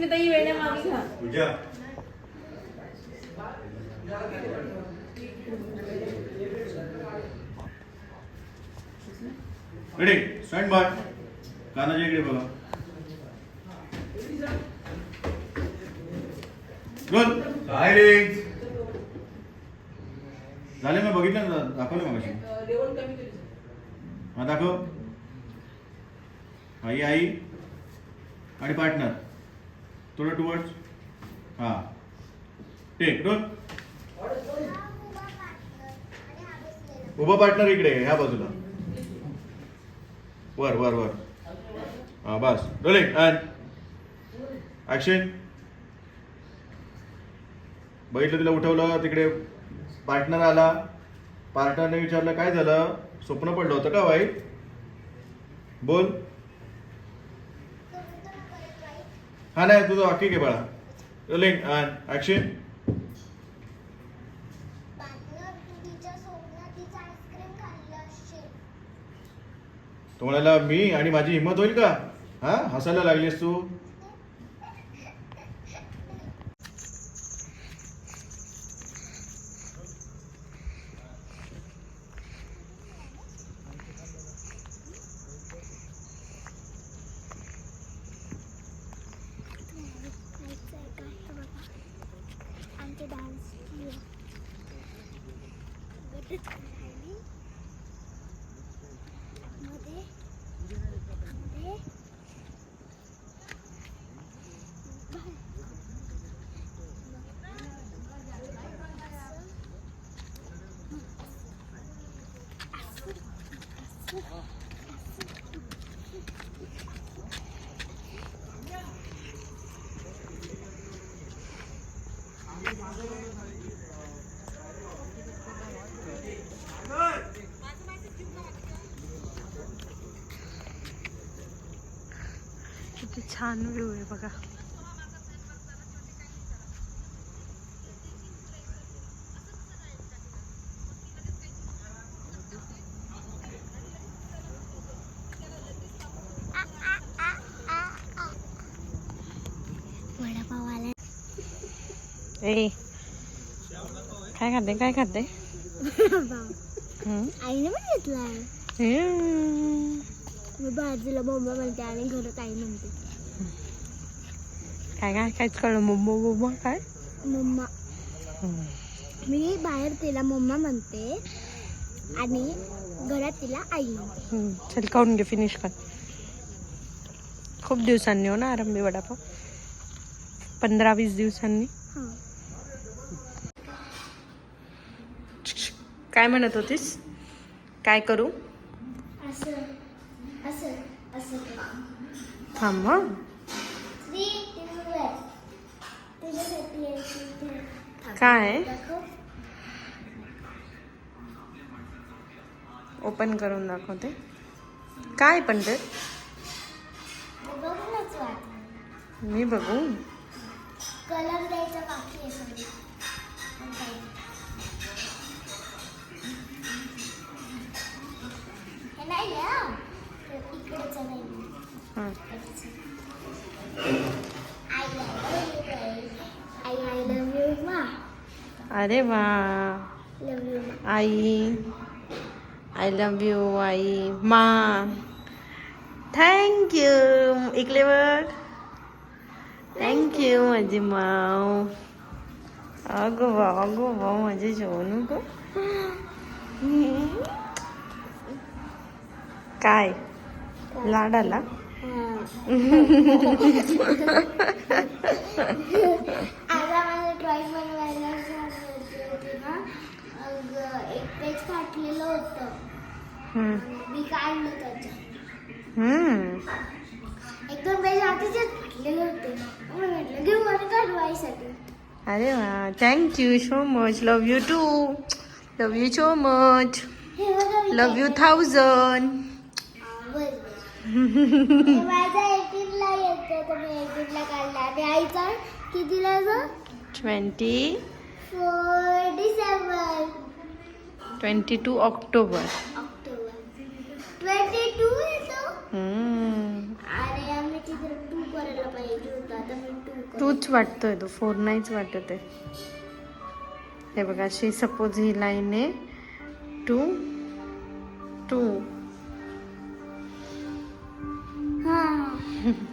अश्विनी ताई वेण्या मागे घ्या. पूजा. रेडी स्टँड बाय कानाच्या इकडे बघा रोल रे. झाले मी बघितलं ना दाखवलं मग हा दाखव. आई आई. आणि पार्टनर. थोडं टुवर्ड्स हा. टेक डोन उभा पार्टनर इकडे ह्या बाजूला. वर वर वर. हा बस. डोले अँड ऍक्शन बघितलं तिला उठवलं तिकडे पार्टनर आला. पार्टनरने विचारलं काय झालं? स्वप्न पडलं होतं का वाईट बोल. हा नाही तुझं वाक्य घे बाळा. रोलिंग अँड ऍक्शन पार्टनर तू तिच्या स्वप्नात तिचं आईस्क्रीम खाल्लं असशील तो म्हणाला मी आणि माझी हिंमत होईल का? हा? हसायला लागलीस तू? Oh. किती छान व्ह्यू आहे बघा. वडापाव आला ए काय खाते काय खाते हम्म? आईने पण घेतलाय हम्म. मी बाजूला बोंबा म्हणते आणि घरात आई म्हणते. काय काय काहीच कळलं? मोमो मोमो काय? मम्मा. हम्म. मी बाहेर तिला मम्मा म्हणते आणि घरात तिला आई म्हणते. हम्म. चल खाऊन घे फिनिश कर. खूप दिवसांनी हो ना आरंभी वडापाव? पंधरा वीस दिवसांनी? हां. काय म्हणत होतीस? काय करू? असं. असं असं थांब हं. काय? ओपन करून दाखवते. काय पण ते? मी बघू. कलर द्यायचा बाकी आहे अरे वा लव्ह यू मा आई आय लव्ह यू आई मा थँक्यू इकले बघ थँक्यू माझी माव अगो वा अगो वा माझे जेवण ग काय लाड आला आज आम्हाला ड्रॉइंग बनवायला सांगितली होती ना मग एक पेज फाटलेलं होतं हम्म. मी काढलं त्याच्यात? हम्म. एक दोन पेज फाटलेले होते. म्हटलं घेऊ अरे वा. Thank you so much love you too love you so much love you thousand बरं, बरं. माझा एटीनला येतं. तर मी एटीनला काढला. आणि आईचा कितीला ग twenty seven twenty two October. Twenty two येतो हम्म. आणि आम्ही तिथे टू करायला पाहिजे होतं. आता मी नको तूच वाटतोय तो. फोर नाहीच वाटत आहे. हे बघा अशी सपोज ही लाईन आहे. टू टू हा.